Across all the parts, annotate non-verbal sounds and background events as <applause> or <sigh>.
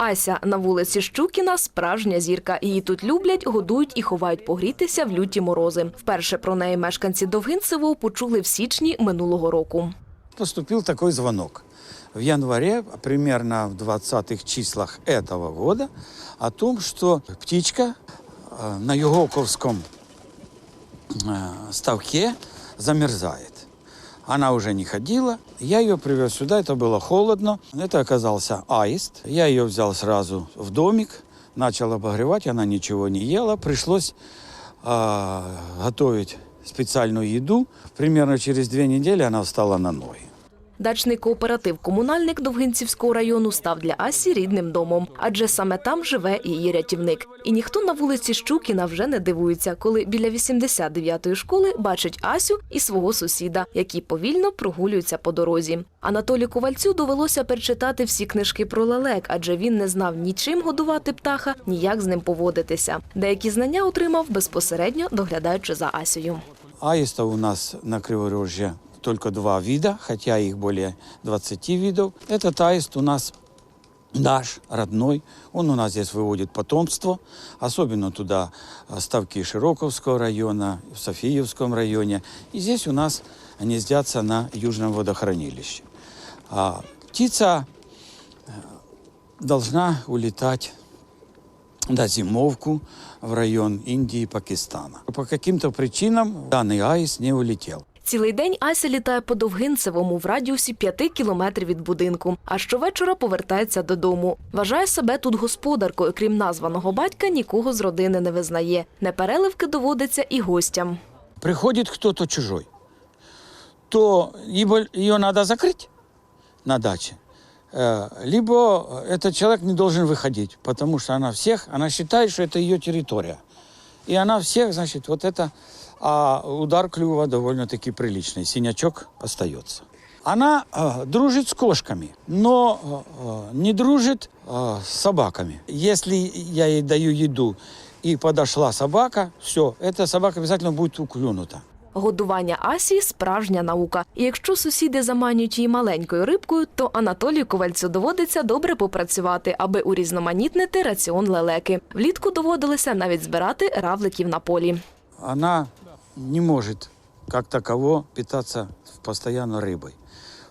Ася на вулиці Щукіна справжня зірка. Її тут люблять, годують і ховають погрітися в люті морози. Вперше про неї мешканці Довгинцево почули в січні минулого року. Поступил такой звонок в январе, примерно в 20-х числах этого года, о том, что птичка э, на Югоковском э, ставке замерзает. Она уже не ходила. Я ее привез сюда, это было холодно. Это оказался аист. Я ее взял сразу в домик, начал обогревать, она ничего не ела. Пришлось а, готовить специальную еду. Примерно через две недели она встала на ноги. Дачний кооператив Комунальник Довгинцівського району став для Асі рідним домом, адже саме там живе її рятівник. І ніхто на вулиці Щукіна вже не дивується, коли біля 89-ї школи бачить Асю і свого сусіда, які повільно прогулюються по дорозі. Анатолію Ковальцю довелося перечитати всі книжки про лелек, адже він не знав ні чим годувати птаха, ні як з ним поводитися. Деякі знання отримав безпосередньо доглядаючи за Асею. Аистов у нас на Криворожье только два вида, хотя их более 20 видов. Этот аист у нас наш, родной. Он у нас здесь выводит потомство. Особенно туда а, ставки Широковского района, в Софиевском районе. И здесь у нас гнездятся на Южном водохранилище. А птица э, должна улетать на зимовку в район Индии и Пакистана. По каким-то причинам данный аист не улетел. Цілий день Ася літає по Довгинцевому в радіусі 5 кілометрів від будинку, а щовечора повертається додому. Вважає себе тут господаркою, крім названого батька, нікого з родини не визнає. Непереливки доводиться і гостям. Приходит кто-то чужой, то либо ее надо закрыть на даче, э, либо этот человек не должен выходить, потому что она всех, она считает, что это ее территория. И она всех, значит, вот это, а удар клюва довольно-таки приличный, синячок остается. Она э, дружит с кошками, но э, э, не дружит э, с собаками. Если я ей даю еду и подошла собака, все, эта собака обязательно будет уклюнута. Годування Асі справжня наука. І якщо сусіди заманюють її маленькою рибкою, то Анатолію Ковальцю доводиться добре попрацювати, аби урізноманітнити раціон лелеки. Влітку доводилося навіть збирати равликів на полі. Она не может как таково питаться постоянно рыбой.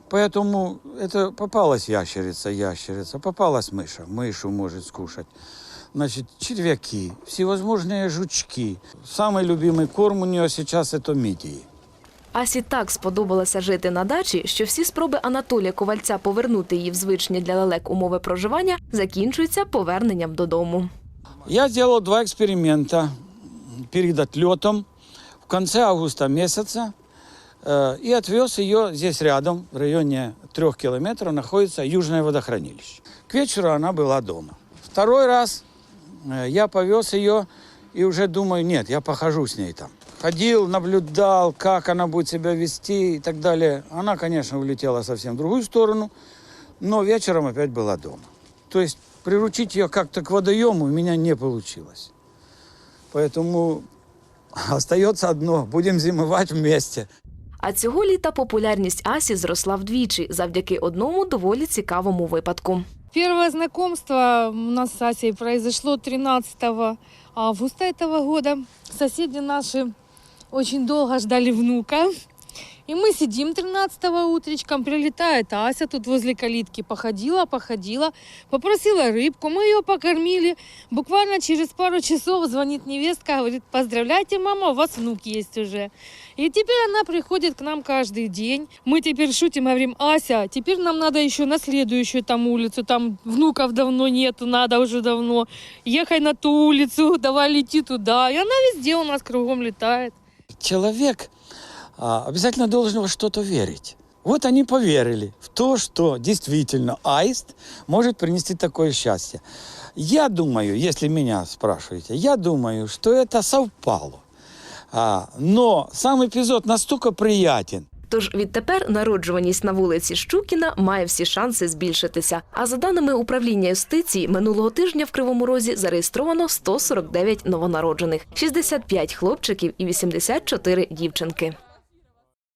Поэтому это попалась ящерица, ящерица, попалась мыша, мышу может скушать. Значит, червяки, всевозможные жучки. Самый любимый корм у нее сейчас это мидии. Асі так сподобалося жити на дачі, що всі спроби Анатолія Ковальця повернути її в звичні для лелек умови проживання закінчуються поверненням додому. Я сделал два эксперимента перед отлетом в Конце августа месяца э, и отвез ее здесь рядом, в районе трех километров, находится Южное водохранилище. К вечеру она была дома. Второй раз э, я повез ее и уже думаю, нет, я похожу с ней там. Ходил, наблюдал, как она будет себя вести и так далее. Она, конечно, улетела совсем в другую сторону, но вечером опять была дома. То есть приручить ее как-то к водоему у меня не получилось. Поэтому <laughs> остается одно, будемо зимувати вместе. А цього літа популярність Асі зросла вдвічі завдяки одному доволі цікавому випадку. Первое знакомство у нас с Асей произошло 13 августа этого года. Соседи наши очень долго ждали внука. И мы сидим 13 утречком, прилетает Ася тут возле калитки, походила, походила, попросила рыбку, мы ее покормили. Буквально через пару часов звонит невестка, говорит, поздравляйте, мама, у вас внук есть уже. И теперь она приходит к нам каждый день. Мы теперь шутим, говорим, Ася, теперь нам надо еще на следующую там улицу, там внуков давно нету, надо уже давно. Ехай на ту улицу, давай лети туда. И она везде у нас кругом летает. Человек обязательно должен во что-то верить. Вот они поверили в то, что действительно аист может принести такое счастье. Я думаю, если меня спрашиваете, я думаю, что это совпало. А, но сам эпизод настолько приятен, Тож відтепер народжуваність на вулиці Щукіна має всі шанси збільшитися. А за даними управління юстиції, минулого тижня в Кривому Розі зареєстровано 149 новонароджених, 65 хлопчиків і 84 дівчинки.